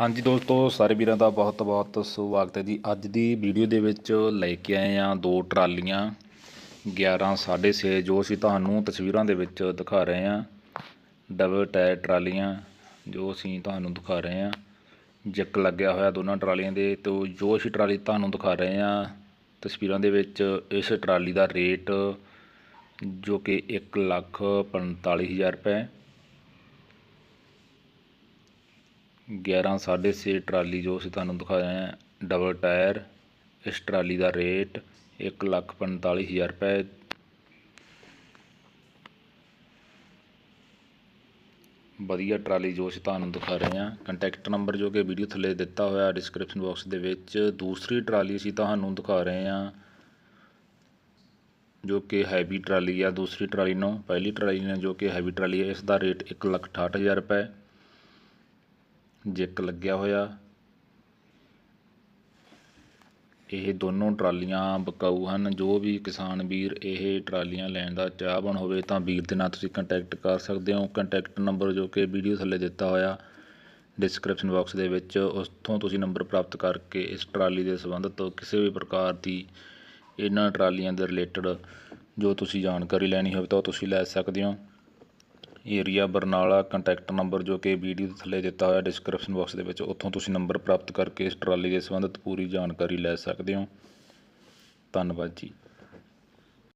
ਹਾਂਜੀ ਦੋਸਤੋ, ਸਾਰੇ ਵੀਰਾਂ ਦਾ ਬਹੁਤ ਬਹੁਤ ਸਵਾਗਤ ਹੈ ਜੀ। ਅੱਜ ਦੀ ਵੀਡੀਓ ਦੇ ਵਿੱਚ ਲੈ ਕੇ ਆਏ ਆ ਦੋ ਟਰਾਲੀਆਂ। 11 6.5 ਜੋ ਅਸੀਂ ਤੁਹਾਨੂੰ ਤਸਵੀਰਾਂ ਦੇ ਵਿੱਚ ਦਿਖਾ ਰਹੇ ਆ ਡਬਲ ਟਾਇਰ ਟਰਾਲੀਆਂ, ਜੋ ਅਸੀਂ ਤੁਹਾਨੂੰ ਦਿਖਾ ਰਹੇ ਆ ਜੱਕ ਲੱਗਿਆ ਹੋਇਆ ਦੋਨਾਂ ਟਰਾਲੀਆਂ ਦੇ ਤੇ ਜੋ ਅਸੀਂ ਟਰਾਲੀ ਤੁਹਾਨੂੰ ਦਿਖਾ ਰਹੇ ਆ ਤਸਵੀਰਾਂ ਦੇ ਵਿੱਚ ਇਸ ਟਰਾਲੀ ਦਾ ਰੇਟ ਜੋ ਕਿ 1 ਲੱਖ 45000 ਰੁਪਏ 11 6.5 ਟਰਾਲੀ ਜੋ ਅਸੀਂ ਤੁਹਾਨੂੰ ਦਿਖਾ ਰਹੇ ਹਾਂ ਡਬਲ ਟਾਇਰ ਇਸ ਟਰਾਲੀ ਦਾ ਰੇਟ 145000 ਰੁਪਏ। ਵਧੀਆ ਟਰਾਲੀ ਜੋ ਅਸੀਂ ਤੁਹਾਨੂੰ ਦਿਖਾ ਰਹੇ ਹਾਂ ਕੰਟੈਕਟ ਨੰਬਰ ਜੋ ਕਿ ਵੀਡੀਓ ਥੱਲੇ ਦਿੱਤਾ ਹੋਇਆ ਡਿਸਕ੍ਰਿਪਸ਼ਨ ਬਾਕਸ ਦੇ ਵਿੱਚ, ਦੂਸਰੀ ਟਰਾਲੀ ਅਸੀਂ ਤੁਹਾਨੂੰ ਦਿਖਾ ਰਹੇ ਹਾਂ, ਜੋ ਕਿ ਹੈਵੀ ਟਰਾਲੀ ਆ ਦੂਸਰੀ ਟਰਾਲੀ ਨੂੰ ਪਹਿਲੀ ਟਰਾਲੀ ਨੇ ਜੋ ਕਿ ਹੈਵੀ ਟਰਾਲੀ ਹੈ ਇਸ ਦਾ ਰੇਟ 168000 ਰੁਪਏ। ਜਿੱਕ ਲੱਗਿਆ ਹੋਇਆ। ਇਹ ਦੋਨੋਂ ਟਰਾਲੀਆਂ ਬਕਾਊ ਹਨ। ਜੋ ਵੀ ਕਿਸਾਨ ਵੀਰ ਇਹ ਟਰਾਲੀਆਂ ਲੈਣ ਦਾ ਚਾਹਵਾਨ ਹੋਵੇ ਤਾਂ ਵੀਰ ਦੇ ਨਾਲ ਤੁਸੀਂ ਕੰਟੈਕਟ ਕਰ ਸਕਦੇ ਹੋ। ਕੰਟੈਕਟ ਨੰਬਰ ਜੋ ਕਿ ਵੀਡੀਓ ਥੱਲੇ ਦਿੱਤਾ ਹੋਇਆ ਡਿਸਕ੍ਰਿਪਸ਼ਨ ਬਾਕਸ ਦੇ ਵਿੱਚ, ਉੱਥੋਂ ਤੁਸੀਂ ਨੰਬਰ ਪ੍ਰਾਪਤ ਕਰਕੇ ਇਸ ਟਰਾਲੀ ਦੇ ਸੰਬੰਧਿਤ ਕਿਸੇ ਵੀ ਪ੍ਰਕਾਰ ਦੀ ਇਹਨਾਂ ਟਰਾਲੀਆਂ ਦੇ ਰਿਲੇਟਡ ਜੋ ਤੁਸੀਂ ਜਾਣਕਾਰੀ ਲੈਣੀ ਹੋਵੇ ਤਾਂ ਉਹ ਤੁਸੀਂ ਲੈ ਸਕਦੇ ਹੋ। ਏਰੀਆ ਬਰਨਾਲਾ ਕੰਟੈਕਟ ਨੰਬਰ ਜੋ ਕਿ ਵੀਡੀਓ ਦੇ ਥੱਲੇ ਦਿੱਤਾ ਹੋਇਆ ਡਿਸਕ੍ਰਿਪਸ਼ਨ ਬਾਕਸ ਦੇ ਵਿੱਚ, ਉੱਥੋਂ ਤੁਸੀਂ ਨੰਬਰ ਪ੍ਰਾਪਤ ਕਰਕੇ ਇਸ ਟਰਾਲੀ ਦੇ ਸੰਬੰਧਿਤ ਪੂਰੀ ਜਾਣਕਾਰੀ ਲੈ ਸਕਦੇ ਹੋ। ਧੰਨਵਾਦ ਜੀ।